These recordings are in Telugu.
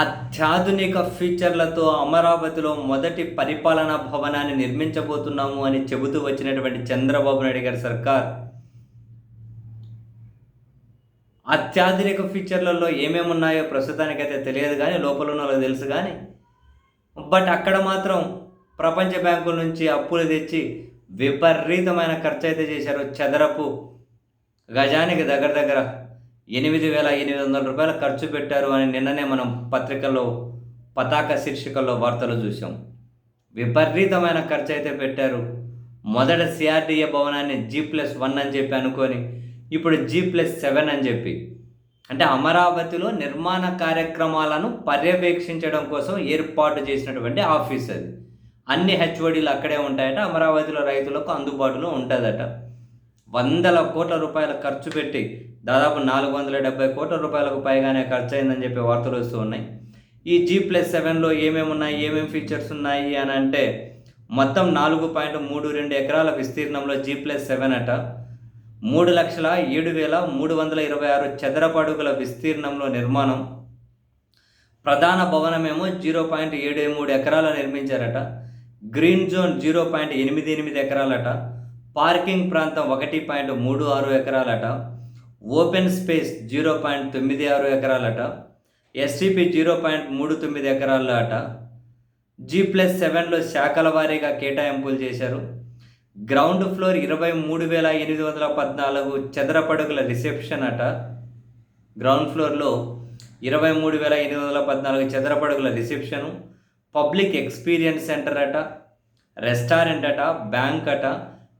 అత్యాధునిక ఫీచర్లతో అమరావతిలో మొదటి పరిపాలనా భవనాన్ని నిర్మించబోతున్నాము అని చెబుతూ వచ్చినటువంటి చంద్రబాబు నాయుడు గారి సర్కార్. అత్యాధునిక ఫీచర్లలో ఏమేమి ఉన్నాయో ప్రస్తుతానికైతే తెలియదు కానీ లోపల ఉన్న తెలుసు కానీ బట్ అక్కడ మాత్రం ప్రపంచ బ్యాంకుల నుంచి అప్పులు తెచ్చి విపరీతమైన ఖర్చు అయితే చేశారు. చదరపు గజానికి దగ్గర దగ్గర ఎనిమిది వేల ఎనిమిది వందల రూపాయలు ఖర్చు పెట్టారు అని నిన్ననే మనం పత్రికల్లో పతాక శీర్షికల్లో వార్తలు చూసాం విపరీతమైన ఖర్చు అయితే పెట్టారు. మొదట సిఆర్డిఏ భవనాన్ని జీ ప్లస్ వన్ అని చెప్పి అనుకొని ఇప్పుడు జీ ప్లస్ సెవెన్ అని చెప్పి. అంటే అమరావతిలో నిర్మాణ కార్యక్రమాలను పర్యవేక్షించడం కోసం ఏర్పాటు చేసినటువంటి ఆఫీస్ అది. అన్ని హెచ్ఓడీలు అక్కడే ఉంటాయట అమరావతిలో రైతులకు అందుబాటులో ఉంటుందట. వందల కోట్ల రూపాయల ఖర్చు పెట్టి దాదాపు నాలుగు వందల డెబ్బై కోట్ల రూపాయలకు పైగానే ఖర్చయిందని చెప్పి వార్తలు వస్తూ ఉన్నాయి. ఈ జీ ప్లస్ సెవెన్లో ఏమేమి ఉన్నాయి ఏమేమి ఫీచర్స్ ఉన్నాయి అని అంటే మొత్తం నాలుగు పాయింట్ మూడు రెండు ఎకరాల విస్తీర్ణంలో జీ ప్లస్ సెవెన్ అట. మూడు లక్షల ఏడు వేల మూడు వందల ఇరవై ఆరు చదరపడుగుల విస్తీర్ణంలో నిర్మాణం. ప్రధాన భవనమేమో జీరో పాయింట్ ఏడు మూడు ఎకరాలు నిర్మించారట. గ్రీన్ జోన్ జీరో పాయింట్ ఎనిమిది ఎనిమిది ఎకరాలట. పార్కింగ్ ప్రాంతం ఒకటి పాయింట్ మూడు ఆరు ఎకరాలట. ఓపెన్ స్పేస్ జీరో పాయింట్ తొమ్మిది ఆరు ఎకరాలట ఎస్టీపీ జీరో పాయింట్ మూడు తొమ్మిది ఎకరాల అట జీ ప్లస్ సెవెన్లో శాఖల వారీగా కేటాయింపులు చేశారు. గ్రౌండ్ ఫ్లోర్ ఇరవై మూడు వేల ఎనిమిది వందల పద్నాలుగు చదరపడుగుల రిసెప్షన్ అట. గ్రౌండ్ ఫ్లోర్లో ఇరవై మూడు వేల ఎనిమిది వందల పద్నాలుగు చదరపడుగుల రిసెప్షను పబ్లిక్ ఎక్స్పీరియన్స్ సెంటర్ అట రెస్టారెంట్ అట బ్యాంక్ అట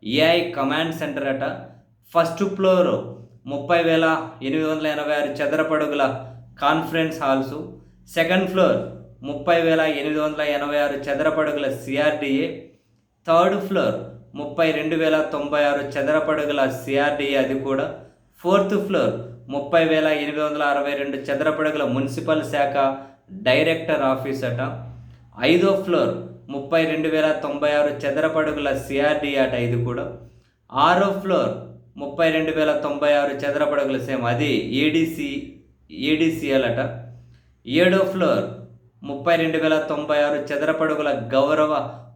ఏఐ కమాండ్ సెంటర్ అట. ఫస్ట్ ఫ్లోర్ ముప్పై వేల ఎనిమిది వందల ఎనభై ఆరు చదరపడుగుల కాన్ఫరెన్స్ హాల్సు. సెకండ్ ఫ్లోర్ ముప్పై వేల ఎనిమిది వందల ఎనభై ఆరు చదరపడుగుల సిఆర్డిఏ థర్డ్ ఫ్లోర్ ముప్పై రెండు వేల తొంభై ఆరు చదరపడుగుల సిఆర్డిఏ అది కూడా. ఫోర్త్ ఫ్లోర్ ముప్పై వేల ఎనిమిది వందల అరవై రెండు చదరపడుగుల మున్సిపల్ శాఖ డైరెక్టర్ ఆఫీస్ అట. ఐదో ఫ్లోర్ ముప్పై రెండు వేల తొంభై ఆరు చదరపడుగుల సిఆర్డిఏ అట ఇది కూడా. ఆరో ఫ్లోర్ ముప్పై రెండు వేల తొంభై ఆరు చదరపడుగుల సేమ్. అది ఏడిసి ఏడిసిఎల్ అట. ఏడో ఫ్లోర్ ముప్పై రెండు వేల తొంభై ఆరు చదరపడుగుల గౌరవ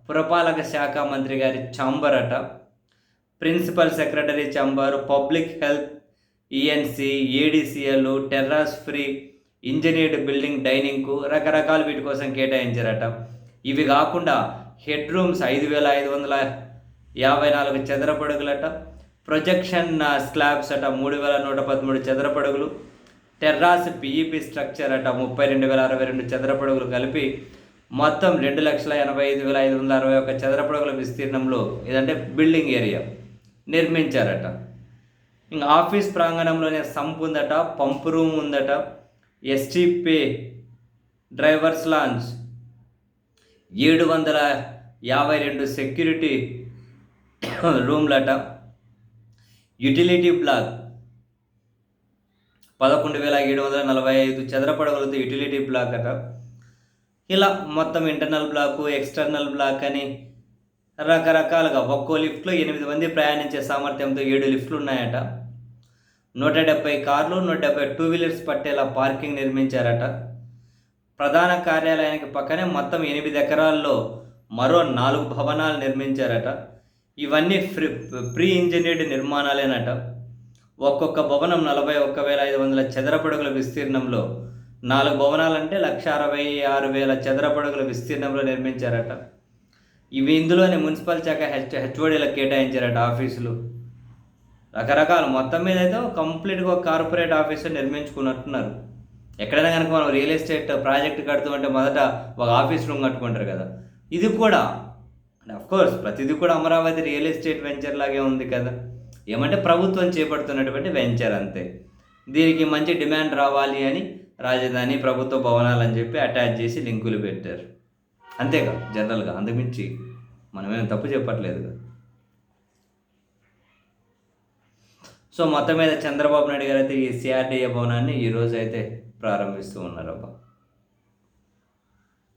పురపాలక శాఖ మంత్రి గారి ఛాంబర్ అట. Principal secretary chamber public health ENC ADCL terrace free engineered building డైనింగ్కు రకరకాల వీటి కోసం కేటాయించారట. ఇవి కాకుండా హెడ్ రూమ్స్ ఐదు వేల ఐదు వందల యాభై నాలుగు చదరపడుగులట. ప్రొజెక్షన్ స్లాబ్స్ అట మూడు వేల నూట పదమూడు చదరపడుగులు టెర్రాస్ పిఈపి స్ట్రక్చర్ అట ముప్పై రెండు వేల అరవై రెండు చదరపడుగులు కలిపి మొత్తం రెండు లక్షల ఎనభై ఐదు వేల ఐదు వందల అరవై ఒక చదరపడుగుల విస్తీర్ణంలో ఇదంటే బిల్డింగ్ ఏరియా నిర్మించారట. ఇంకా ఆఫీస్ ప్రాంగణంలోనే సంప్ ఉందట పంపు రూమ్ ఉందట ఎస్టీ పే డ్రైవర్స్ లాంచ్ ఏడు వందల యాభై రెండు సెక్యూరిటీ రూమ్లట. యుటిలిటీ బ్లాక్ పదకొండు వేల ఏడు వందల నలభై ఐదు చదరపడగలతో యుటిలిటీ బ్లాక్ అట. ఇలా మొత్తం ఇంటర్నల్ బ్లాకు ఎక్స్టర్నల్ బ్లాక్ అని రకరకాలుగా ఒక్కో లిఫ్ట్లో ఎనిమిది మంది ప్రయాణించే సామర్థ్యంతో ఏడు లిఫ్ట్లు ఉన్నాయట. నూట డెబ్బై కార్లు నూట డెబ్బై టూ వీలర్స్ పట్టేలా పార్కింగ్ నిర్మించారట. ప్రధాన కార్యాలయానికి పక్కనే మొత్తం ఎనిమిది ఎకరాల్లో మరో నాలుగు భవనాలు నిర్మించారట. ఇవన్నీ ఫ్రీ ప్రీ ఇంజనీర్డ్ నిర్మాణాలేనట. ఒక్కొక్క భవనం నలభై ఒక్క వేల ఐదు వందల చదరపడుగుల విస్తీర్ణంలో నాలుగు భవనాలంటే లక్ష అరవై ఆరు వేల చదరపడుగుల విస్తీర్ణంలో నిర్మించారట. ఇవి ఇందులోనే మున్సిపల్ శాఖ హెచ్ హెచ్ఓడీలకు కేటాయించారట ఆఫీసులు. రకరకాల. మొత్తం మీద అయితే కంప్లీట్గా ఒక కార్పొరేట్ ఆఫీసు నిర్మించుకున్నట్టున్నారు. ఎక్కడైనా కనుక మనం రియల్ ఎస్టేట్ ప్రాజెక్ట్ కడుతుంటే మొదట ఒక ఆఫీస్ రూమ్ కట్టుకుంటారు కదా. ఇది కూడా కోర్స్ ప్రతిదీ కూడా అమరావతి రియల్ ఎస్టేట్ వెంచర్ లాగే ఉంది కదా. ఏమంటే ప్రభుత్వం చేపడుతున్నటువంటి వెంచర్ అంతే. దీనికి మంచి డిమాండ్ రావాలి అని రాజధాని ప్రభుత్వ భవనాలు అని చెప్పి అటాచ్ చేసి లింకులు పెట్టారు. అంతేగా జనరల్గా. అందుమించి మనమేం తప్పు చెప్పట్లేదు సో మొత్తం మీద చంద్రబాబు నాయుడు గారు అయితే ఈ సిఆర్డీఏ భవనాన్ని ఈరోజు అయితే ప్రారంభిస్తూ ఉన్నారబ్బా.